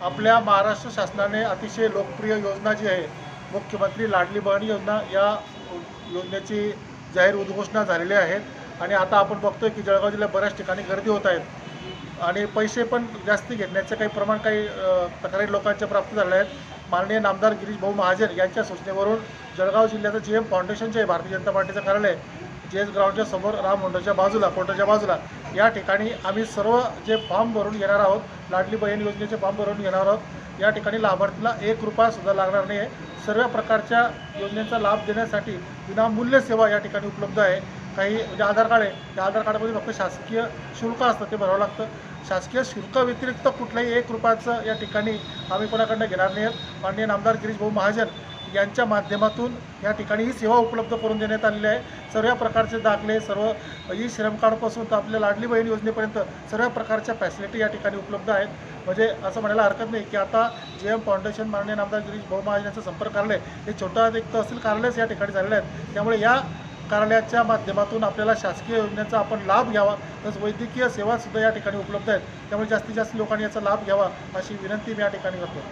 आपल्या महाराष्ट्र शासनाने अतिशय लोकप्रिय योजना जी आहे मुख्यमंत्री लाडली बहीण योजना या योजनेची जाहीर उद्घोषणा झालेली आहेत. आणि आता आपण बघतोय की जळगाव जिल्ह्यात बऱ्याच ठिकाणी गर्दी होत आहेत. आणि पैसे पण जास्ती घेण्याचं काही प्रमाण काही तक्रारी लोकांच्या प्राप्त झाले आहेत. माननीय नामदार गिरीश भाऊ महाजन यांच्या सूचनेवरून जळगाव जिल्ह्याचं जी एम फाउंडेशन जे आहे भारतीय जनता पार्टीचं कार्यालय जे एस ग्राउंडच्या समोर राम मंडळच्या बाजूला कोर्टाच्या बाजूला. या ठिकाणी आम्ही सर्व जे फॉर्म भरून घेणार आहोत लाडली बहीण योजनेचे फॉर्म भरून घेणार आहोत या ठिकाणी लाभार्थीला एक रुपयासुद्धा लागणार नाही आहे सर्व प्रकारच्या योजनेचा लाभ देण्यासाठी विनामूल्य सेवा या ठिकाणी उपलब्ध आहे. काही म्हणजे आधार कार्ड आहे. त्या आधार कार्डमध्ये फक्त शासकीय शुल्क असतं ते भरावं लागतं. शासकीय शुल्क व्यतिरिक्त कुठल्याही एक रुपयाचं या ठिकाणी आम्ही कोणाकडनं घेणार नाही आहेत माननीय नामदार गिरीश भाऊ महाजन यांच्या माध्यमातून या ठिकाणी ही सेवा उपलब्ध करून देण्यात आलेली आहे. सर्व प्रकारचे दाखले सर्व ई श्रम कार्डपासून तर आपल्या लाडली बहीण योजनेपर्यंत सर्व प्रकारच्या फॅसिलिटी या ठिकाणी उपलब्ध आहेत. म्हणजे असं म्हणायला हरकत नाही की आता जे एम फाउंडेशन माननीय नामदार गिरीश भाऊ महाजन यांचा संपर्क कार्यालय हे छोटं एक तहसील कार्यालयच या ठिकाणी झालेलं आहे. त्यामुळे या कार्यालयाच्या माध्यमातून आपल्याला शासकीय योजनेचा आपण लाभ घ्यावा तसंच वैद्यकीय सेवासुद्धा या ठिकाणी उपलब्ध आहेत. त्यामुळे जास्तीत जास्त लोकांनी याचा लाभ घ्यावा अशी विनंती मी या ठिकाणी करतो.